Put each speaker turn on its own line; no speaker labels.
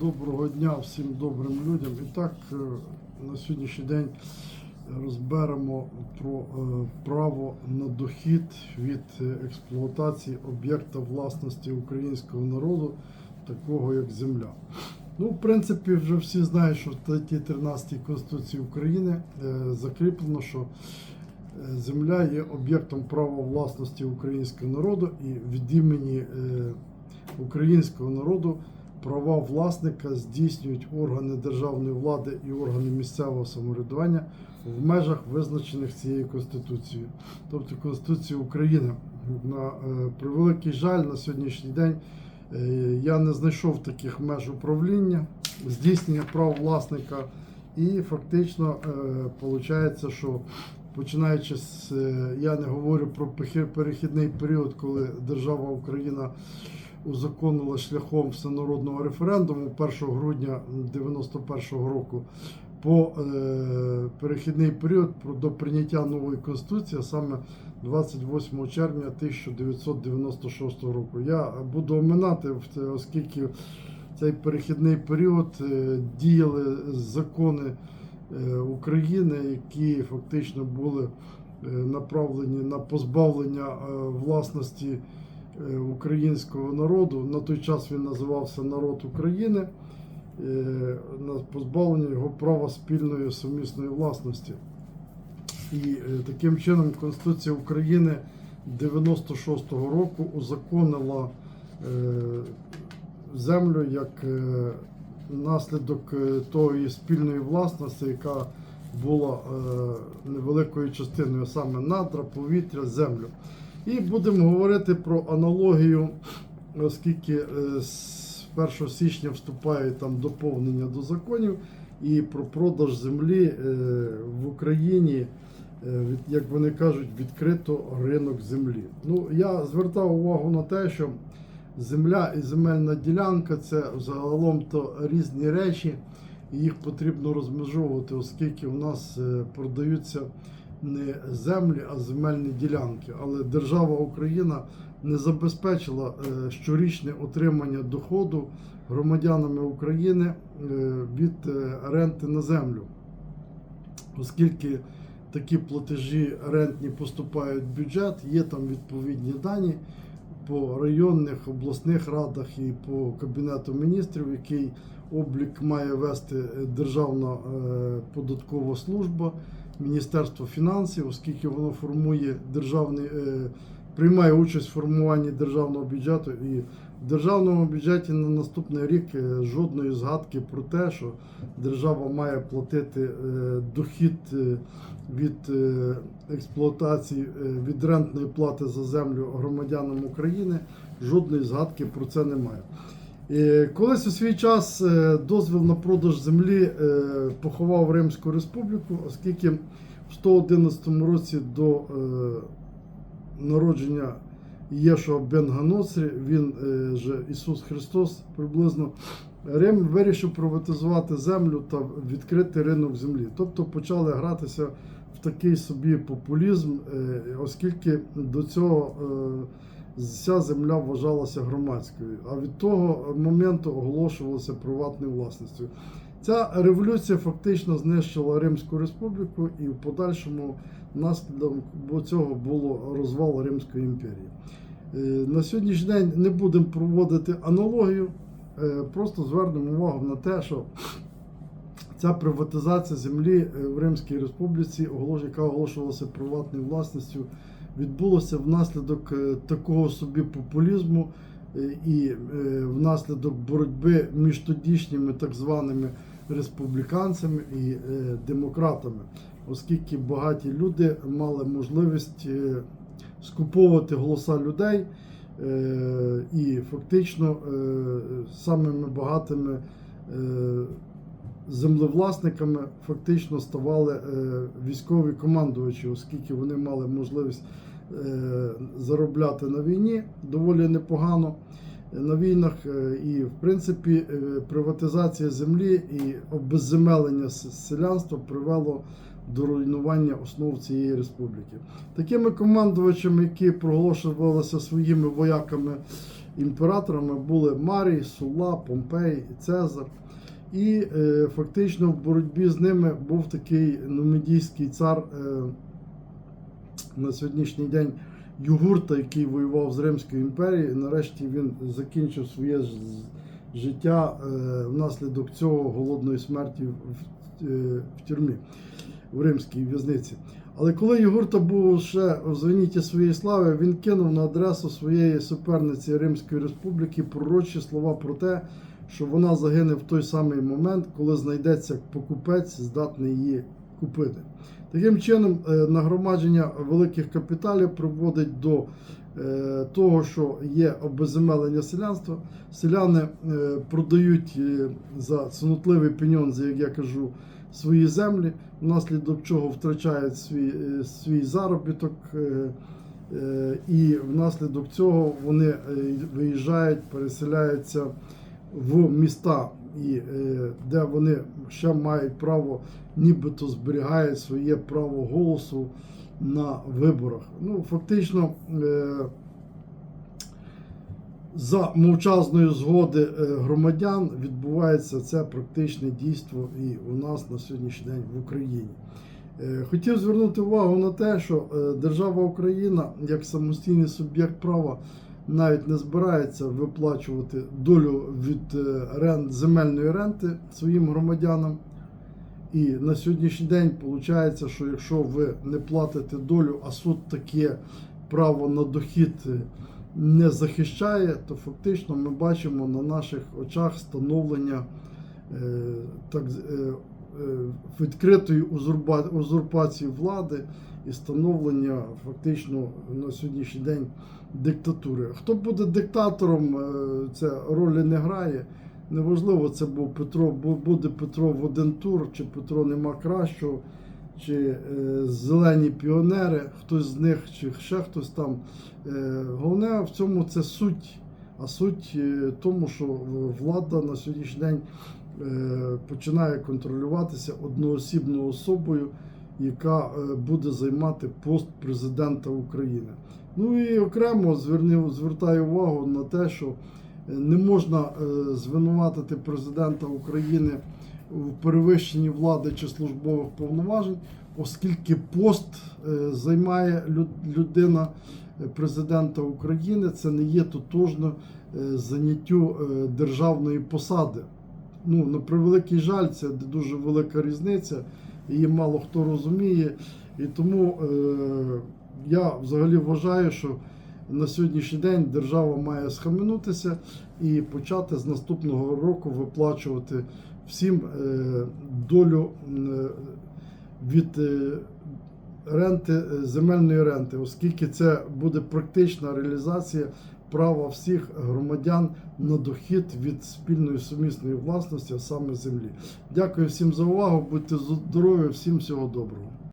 Доброго дня всім добрим людям. І так, е, на сьогоднішній день розберемо про е, право на дохід від е, експлуатації об'єкта власності українського народу, такого як земля. Ну, в принципі, вже всі знають, що в статті 13 Конституції України закріплено, що земля є об'єктом права власності українського народу і від імені українського народу права власника здійснюють органи державної влади і органи місцевого самоврядування в межах визначених цією Конституцією. Тобто Конституція України. На е, превеликий жаль, на сьогоднішній день е, я не знайшов таких меж управління, здійснення прав власника, і фактично виходить, що починаючи з е, я не говорю про перехідний період, коли держава Україна узаконила шляхом всенародного референдуму 1 грудня 91 року по е, перехідний період до прийняття нової конституції, саме 28 червня 1996 року. Я буду оминати, оскільки цей перехідний період е, діяли закони е, України, які фактично були направлені на позбавлення власності українського народу. На той час він називався Народ України, е, на позбавлення його права спільної сумісної власності. І е, таким чином Конституція України 96-го року узаконила е, землю як е, наслідок е, тої спільної власності, яка була е, невеликою частиною саме надра, повітря, землю. І будемо говорити про аналогію, оскільки е, з 1 січня вступають там доповнення до законів і про продаж землі е, в Україні. е, Як вони кажуть, відкрито ринок землі. Ну, я звертав увагу на те, що земля і земельна ділянка це загалом то різні речі, і їх потрібно розмежовувати, оскільки у нас продаються не землі, а земельні ділянки. Але держава Україна не забезпечила е, щорічне отримання доходу громадянами України е, від е, ренти на землю, оскільки такі платежі рентні поступають в бюджет, є там відповідні дані по районних обласних радах і по кабінету міністрів, який облік має вести Державна податкова служба, Міністерство фінансів, оскільки воно формує державний, е, приймає участь в формуванні державного бюджету. І в державному бюджеті на наступний рік е, жодної згадки про те, що держава має платити е, дохід від експлуатації від рентної плати за землю громадянам України. Жодної згадки про це немає. Е, Колись у свій час е, дозвіл на продаж землі е, поховав Римську республіку, оскільки в 111 році до народження Єшуа бен Ганоцрі, він же Ісус Христос приблизно Рим вирішив приватизувати землю та відкрити ринок землі. Тобто почали гратися в такий собі популізм, оскільки до цього вся земля вважалася громадською, а від того моменту оголошувалася приватною власністю. Ця революція фактично знищила Римську республіку, і в подальшому наслідком цього було розвал Римської імперії. Е, На сьогоднішній день не будемо проводити аналогію, е, просто звернемо увагу на те, що ця приватизація землі е, в Римській Республіці, яка оголошувалася приватною власністю, відбулося внаслідок е, такого собі популізму е, і е, внаслідок боротьби між тодішніми так званими республіканцями і демократами, оскільки багаті люди мали можливість скуповувати голоса людей. І фактично самими багатими землевласниками фактично ставали е, військові командувачі, оскільки вони мали можливість е, заробляти на війні доволі непогано на війнах. е, І, в принципі, е, приватизація землі і обезземелення селянства привело до руйнування основ цієї республіки. Такими командувачами, які проголошувалися своїми вояками імператорами були Марій, Сула, Помпей, Цезар. І е, фактично в боротьбі з ними був такий нумідійський цар е, на сьогоднішній день Югурта, який воював з Римською імперією. Нарешті він закінчив своє життя е, внаслідок цього голодної смерті в, е, в тюрмі в римській в'язниці. Але коли Югурта був ще в зеніті своєї слави, він кинув на адресу своєї суперниці Римської Республіки пророчі слова про те, що вона загине в той самий момент, коли знайдеться покупець, здатний її купити. Таким чином, е, нагромадження великих капіталів приводить до е, того, що є обезземелення селянства. Селяни е, продають за цнотливий пеньонзи, як я кажу, свої землі, внаслідок чого втрачають свій, свій заробіток. І внаслідок цього вони виїжджають, переселяються в міста, і е, де вони ще мають право, нібито зберігають своє право голосу на виборах. Ну, фактично, е, за мовчазної згоди е, громадян відбувається це практичне дійство і у нас на сьогоднішній день в Україні. Хотів звернути увагу на те, що держава Україна як самостійний суб'єкт права навіть не збирається виплачувати долю від е, рент, земельної ренти своїм громадянам. І на сьогоднішній день виходить, що якщо ви не платите долю, а суд таке право на дохід е, не захищає, то фактично ми бачимо на наших очах становлення е, так, відкритої узурпації влади і становлення фактично на сьогоднішній день диктатури. Хто буде диктатором, е, це ролі не грає. Неважливо, це був Петро, бу- буде Петро в один тур, чи Петро нема кращого, чи е, зелені піонери, хтось з них, чи ще хтось там. Е, головне в цьому це суть. А суть е, тому, що влада на сьогоднішній день е, починає контролюватися одноосібною особою, яка е, буде займати пост президента України. Ну і окремо звертаю увагу на те, що е, не можна е, звинуватити президента України в перевищенні влади чи службових повноважень, оскільки пост е, займає людина е, президента України, це не є тотожно е, заняттю е, державної посади. Ну, на превеликий жаль, це дуже велика різниця, її мало хто розуміє. І тому е, я взагалі вважаю, що на сьогоднішній день держава має схаменутися і почати з наступного року виплачувати всім е, долю е, від е, ренти, е, земельної ренти, оскільки це буде практична реалізація права всіх громадян на дохід від спільної сумісної власності, а саме землі. Дякую всім за увагу. Будьте здорові, всім всього доброго.